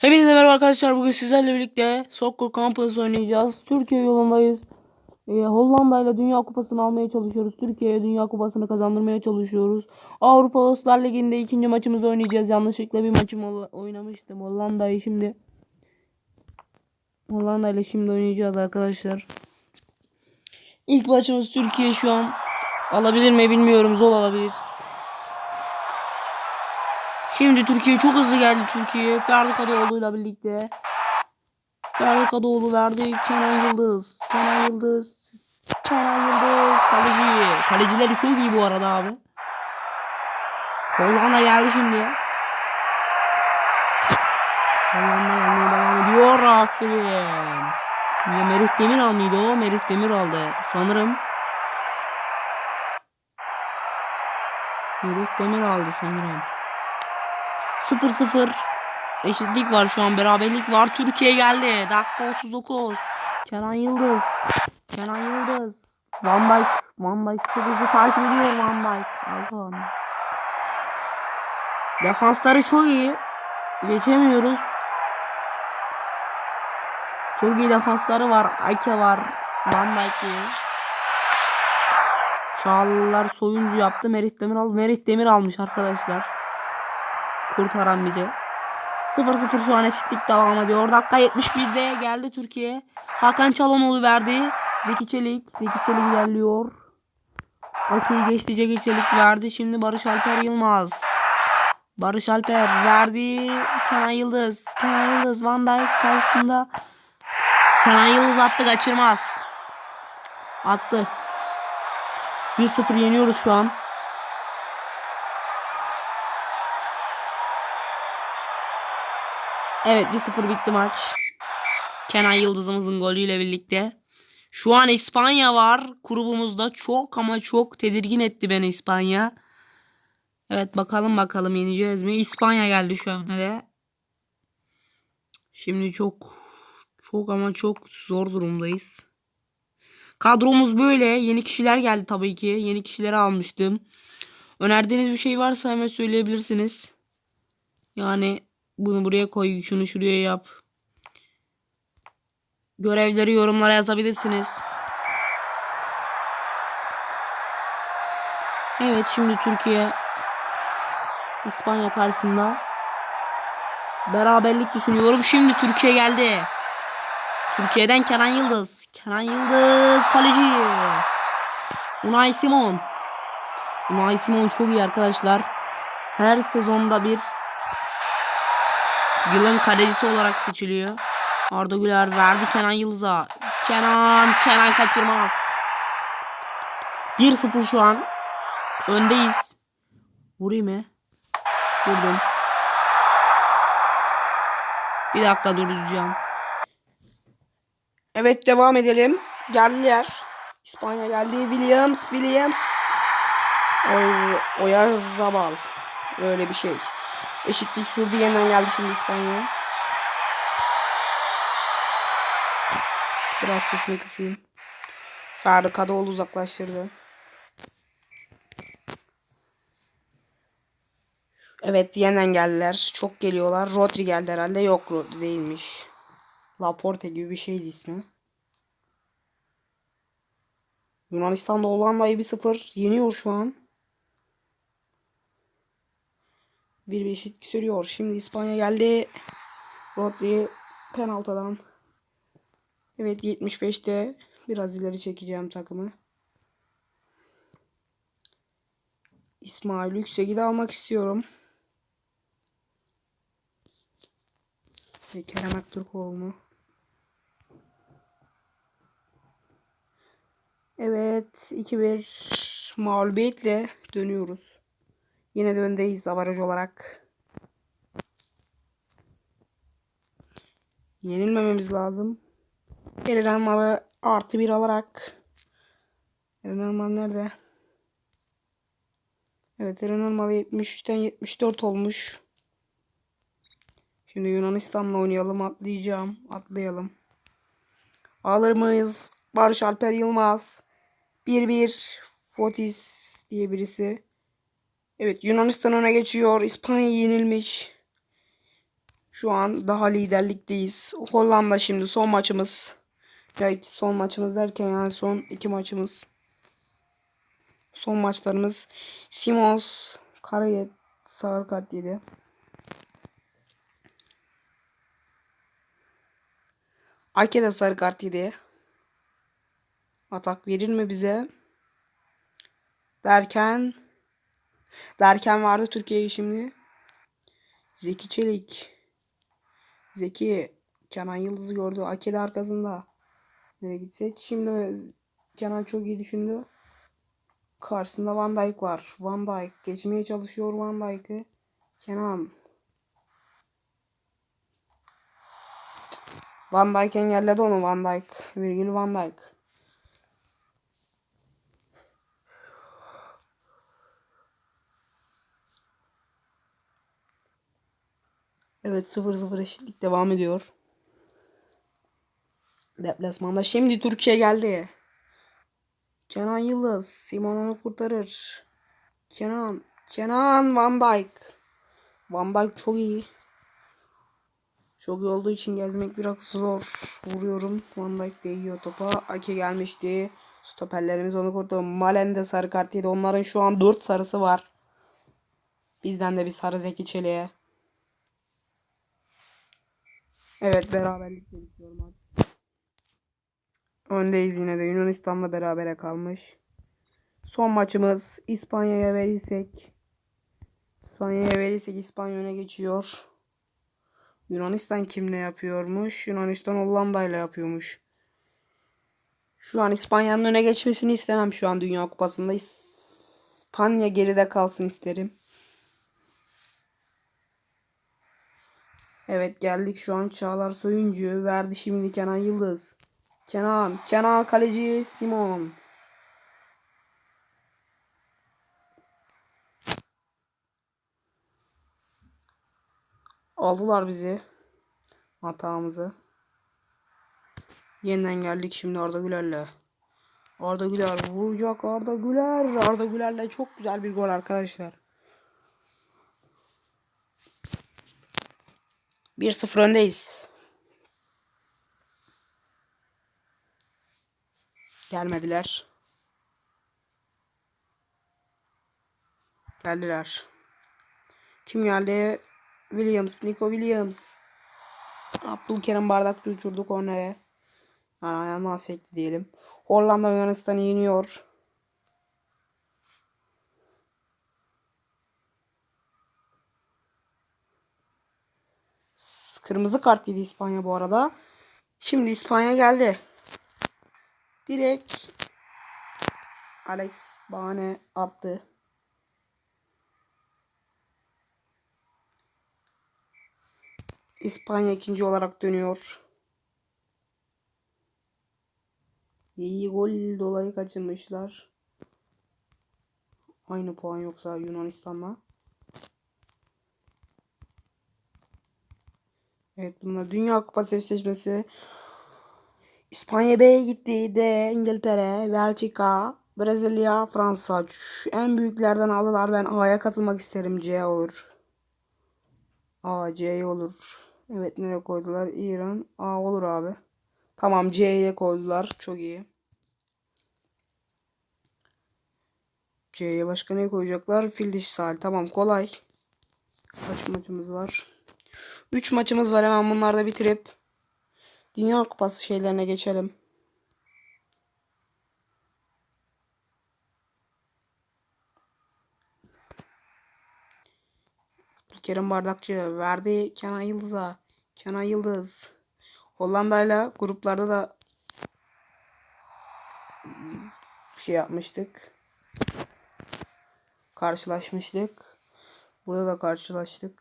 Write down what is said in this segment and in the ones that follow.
Hepinize merhaba arkadaşlar. Bugün sizlerle birlikte Soccer Campus oynayacağız. Türkiye yolundayız. Ee, Hollanda ile Dünya Kupası'nı almaya çalışıyoruz. Türkiye'ye Dünya Kupası'nı kazandırmaya çalışıyoruz. Avrupa Uluslar Ligi'nde ikinci maçımızı oynayacağız. Yanlışlıkla bir maçım oynamıştım. Hollanda'yı şimdi Hollanda ile şimdi oynayacağız arkadaşlar. İlk maçımız Türkiye şu an. Alabilir mi bilmiyorum. Zor alabilir. Şimdi Türkiye çok hızlı geldi Türkiye. Ferdi Kadıoğlu'yla birlikte. Ferdi Kadıoğlu verdi. Kenan Yıldız. Kenan Yıldız. Kenan Yıldız. Kaleci. Kalecileri çok iyi bu arada abi. Hollanda geldi şimdi. Hollanda gelmeye devam ediyor. Aferin. Ya Merih Demiral mıydı o? Merih Demiral aldı. Sanırım. Merih Demir aldı sanırım. 0-0 eşitlik var şu an beraberlik var. Türkiye geldi. Dakika 39 Kenan Yıldız. Kenan Yıldız. Van Dijk. Van Dijk çok hızlı takip ediyor Van Dijk. Alkan Defansları çok iyi. Geçemiyoruz. Çok iyi defansları var. Ake var. Van Dijk iyi. Çağlılar soyuncu yaptı. Merih Demir aldı Merih Demir almış arkadaşlar kurtaran bizi. 0-0 şu an eşitlik devam ediyor. Dakika 71'de geldi Türkiye. Hakan Çalhanoğlu verdi. Zeki Çelik. Zeki Çelik ilerliyor. Ake'yi geçti Zeki Çelik verdi. Şimdi Barış Alper Yılmaz. Barış Alper verdi. Kenan Yıldız. Kenan Yıldız Van Dijk karşısında. Kenan Yıldız attı kaçırmaz. Attı. 1-0 yeniyoruz şu an. Evet 1-0 bitti maç. Kenan Yıldız'ımızın golüyle birlikte. Şu an İspanya var grubumuzda. Çok ama çok tedirgin etti beni İspanya. Evet bakalım bakalım yeneceğiz mi? İspanya geldi şu anda de. Şimdi çok çok ama çok zor durumdayız. Kadromuz böyle. Yeni kişiler geldi tabii ki. Yeni kişileri almıştım. Önerdiğiniz bir şey varsa hemen söyleyebilirsiniz. Yani bunu buraya koy, şunu şuraya yap. Görevleri yorumlara yazabilirsiniz. Evet şimdi Türkiye İspanya karşısında beraberlik düşünüyorum. Şimdi Türkiye geldi. Türkiye'den Kenan Yıldız. Kenan Yıldız kaleci. Unai Simon. Unai Simon çok iyi arkadaşlar. Her sezonda bir Yılın kalecisi olarak seçiliyor. Arda Güler verdi Kenan Yıldız'a. Kenan, Kenan kaçırmaz. 1-0 şu an. Öndeyiz. Vurayım mı? Vurdum. Bir dakika duracağım. Evet devam edelim. Geldiler. İspanya geldi. Williams, Williams. Oy, Oyarzabal. Öyle bir şey. Eşitlik sürdü yeniden geldi şimdi İspanya. Biraz sesini kısayım. Ferdi Kadıoğlu uzaklaştırdı. Evet yeniden geldiler. Çok geliyorlar. Rodri geldi herhalde. Yok Rodri değilmiş. Laporte gibi bir şeydi ismi. Yunanistan'da Hollanda'yı 1-0 yeniyor şu an. Bir bir eşit sürüyor. Şimdi İspanya geldi. Rodri penaltıdan. Evet 75'te biraz ileri çekeceğim takımı. İsmail Yüksek'i de almak istiyorum. Ve Kerem Aktürkoğlu'nu. Evet 2-1 mağlubiyetle dönüyoruz. Yine de öndeyiz avaraj olarak. Yenilmememiz lazım. Eren malı artı bir alarak. Eren mal nerede? Evet Eren malı 73'ten 74 olmuş. Şimdi Yunanistan'la oynayalım atlayacağım. Atlayalım. Alır mıyız? Barış Alper Yılmaz. 1-1 Fotis diye birisi. Evet Yunanistan öne geçiyor. İspanya yenilmiş. Şu an daha liderlikteyiz. Hollanda şimdi son maçımız. Ya iki son maçımız derken yani son iki maçımız. Son maçlarımız. Simons Karayet sarı kart yedi. Ake de sarı kart yedi. Atak verir mi bize? Derken derken vardı Türkiye'ye şimdi. Zeki Çelik. Zeki Kenan Yıldız'ı gördü. Ake de arkasında. Nereye gitsek? Şimdi Kenan çok iyi düşündü. Karşısında Van Dijk var. Van Dijk geçmeye çalışıyor Van Dijk'ı. Kenan. Van Dijk engelledi onu Van Dijk. Virgil Van Dijk. Evet 0-0 eşitlik devam ediyor. Deplasmanda şimdi Türkiye geldi. Kenan Yıldız. Simon onu kurtarır. Kenan. Kenan Van Dijk. Van Dijk çok iyi. Çok iyi olduğu için gezmek biraz zor. Vuruyorum. Van Dijk değiyor topa. Ake gelmişti. Stoperlerimiz onu kurtardı. Malen de sarı kart yedi. Onların şu an 4 sarısı var. Bizden de bir sarı Zeki Çelik'e. Evet beraberlik bitiyor maç. Öndeyiz yine de Yunanistan'la berabere kalmış. Son maçımız İspanya'ya verirsek İspanya'ya verirsek İspanya geçiyor. Yunanistan kimle yapıyormuş? Yunanistan Hollanda ile yapıyormuş. Şu an İspanya'nın öne geçmesini istemem şu an Dünya Kupası'nda. İspanya geride kalsın isterim. Evet geldik şu an Çağlar Soyuncu verdi şimdi Kenan Yıldız. Kenan, Kenan kaleci Simon. Aldılar bizi. Hatamızı. Yeniden geldik şimdi Arda Güler'le. Arda Güler vuracak Arda Güler. Arda Güler'le çok güzel bir gol arkadaşlar. 1-0 öndeyiz. Gelmediler. Geldiler. Kim geldi? Williams. Nico Williams. Abdülkerim bardakçı uçurdu kornere. Yani ayağına sekti diyelim. Hollanda Yunanistan'ı yeniyor. Kırmızı kart yedi İspanya bu arada. Şimdi İspanya geldi. Direkt Alex bahane attı. İspanya ikinci olarak dönüyor. İyi gol dolayı kaçırmışlar. Aynı puan yoksa Yunanistan'la. Evet bunlar Dünya Kupası eşleşmesi. İspanya B'ye gitti. D İngiltere, Belçika, Brezilya, Fransa. Şu en büyüklerden aldılar. Ben A'ya katılmak isterim. C olur. A, C olur. Evet nereye koydular? İran. A olur abi. Tamam C'ye koydular. Çok iyi. C'ye başka ne koyacaklar? Fil sahil. Tamam kolay. Kaç maçımız var? 3 maçımız var hemen bunları da bitirip Dünya Kupası şeylerine geçelim. Kerim Bardakçı verdi Kenan Yıldız'a. Kenan Yıldız. Hollanda ile gruplarda da şey yapmıştık. Karşılaşmıştık. Burada da karşılaştık.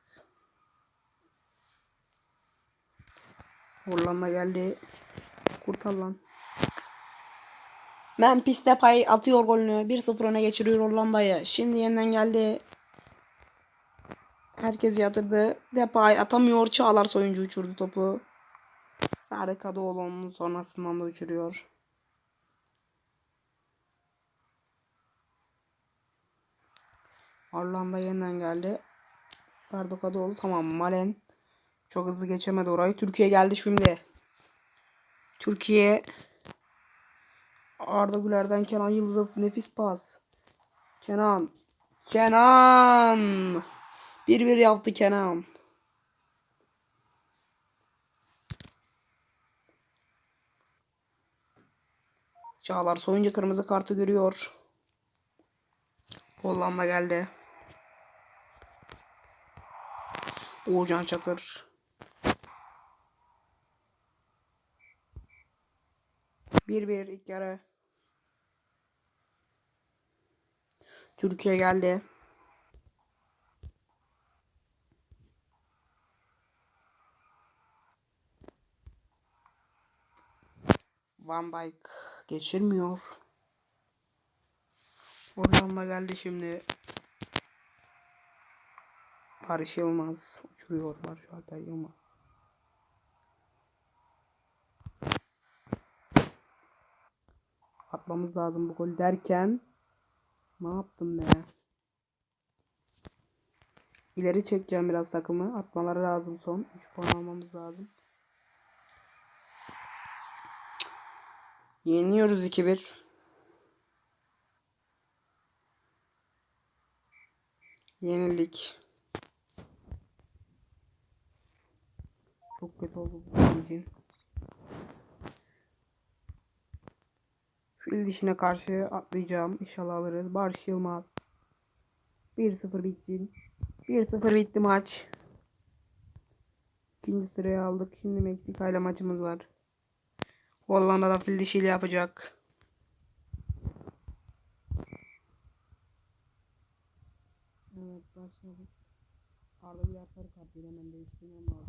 Hollanda geldi. Kurtar lan. Memphis Depay atıyor golünü. 1-0 öne geçiriyor Hollanda'yı. Şimdi yeniden geldi. Herkes yatırdı. Depay atamıyor. Çağlar soyuncu uçurdu topu. Ferdi Kadıoğlu sonrasından da uçuruyor. Hollanda yeniden geldi. Ferdi Kadıoğlu tamam. Malen. Çok hızlı geçemedi orayı. Türkiye geldi şimdi. Türkiye Arda Güler'den Kenan Yıldız'a nefis pas. Kenan. Kenan. 1-1 yaptı Kenan. Çağlar soyunca kırmızı kartı görüyor. Hollanda geldi. Uğurcan Çakır. Bir bir ilk yarı. Türkiye geldi. Van Dijk geçirmiyor. Hollanda geldi şimdi. Barış Yılmaz uçuruyor Barış Alper Yılmaz. Atmamız lazım bu gol derken ne yaptım be? İleri çekeceğim biraz takımı. Atmaları lazım son. 3 puan almamız lazım. Yeniliyoruz 2-1. Yenildik. Çok kötü oldu bu için. Fil karşı atlayacağım. İnşallah alırız. Barış Yılmaz. 1-0 bitsin. 1-0 bitti maç. İkinci sıraya aldık. Şimdi Meksika ile maçımız var. Hollanda'da fil dişiyle yapacak. Evet başladık. Arda bir sarı kart hemen değiştirmem lazım.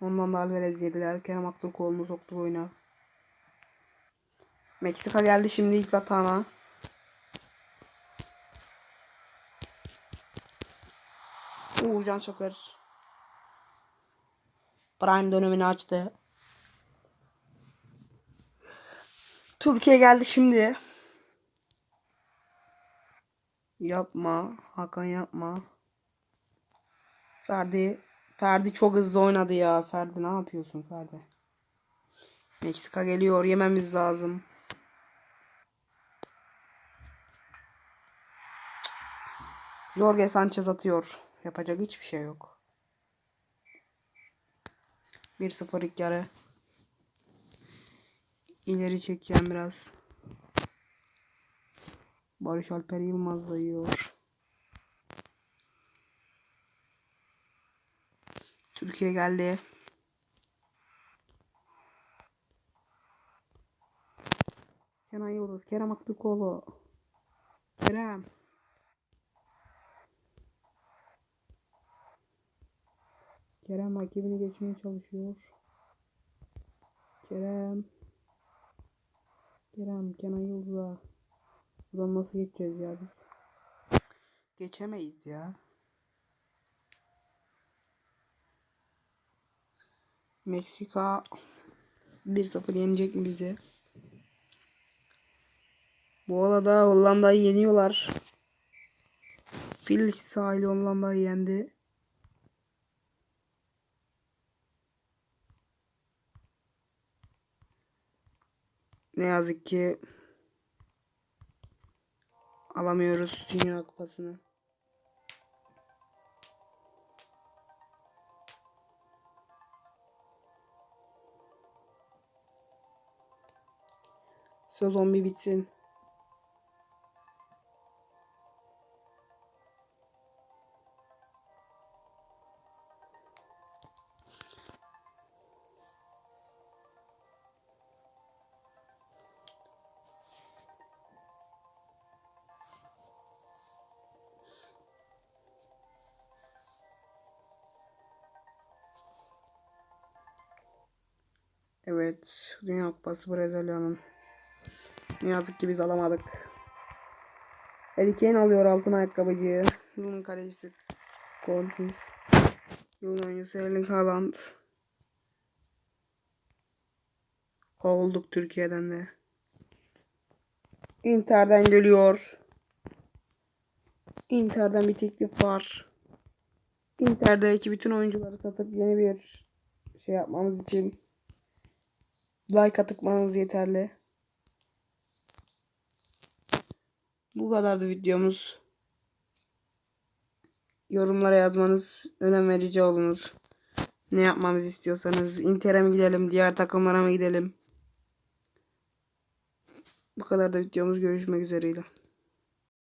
Ondan da Alvarez yediler. Kerem Aktürkoğlu'nu soktu oyuna. Meksika geldi şimdi ilk atağına. Uğurcan Çakır. Prime dönemini açtı. Türkiye geldi şimdi. Yapma. Hakan yapma. Ferdi. Ferdi çok hızlı oynadı ya. Ferdi ne yapıyorsun Ferdi? Meksika geliyor. Yememiz lazım. Jorge Sanchez atıyor. Yapacak hiçbir şey yok. 1-0 ilk yarı. İleri çekeceğim biraz. Barış Alper Yılmaz da yiyor. Türkiye geldi. Kenan Yıldız, Kerem Aktürkoğlu. Kerem. Kerem rakibini geçmeye çalışıyor. Kerem. Kerem, Kenan Yıldız'a. Buradan nasıl geçeceğiz ya biz? Geçemeyiz ya. Meksika 1-0 yenecek mi bizi? Bu arada Hollanda'yı yeniyorlar. Fil sahili Hollanda'yı yendi. Ne yazık ki alamıyoruz Dünya Kupası'nı. Sezon bir bitsin. Evet, Dünya Kupası Brezilya'nın. Ne yazık ki biz alamadık. Harry alıyor altın ayakkabıcıyı. Yılın kalecisi Cortis. Yılın oyuncusu Erling Haaland. Kovulduk Türkiye'den de. Inter'den geliyor. Inter'den bir teklif var. Inter'deki bütün oyuncuları satıp yeni bir şey yapmamız için like atıkmanız yeterli. Bu kadardı videomuz. Yorumlara yazmanız önem verici olunur. Ne yapmamızı istiyorsanız Inter'e mi gidelim, diğer takımlara mı gidelim? Bu kadar da videomuz görüşmek üzereyle.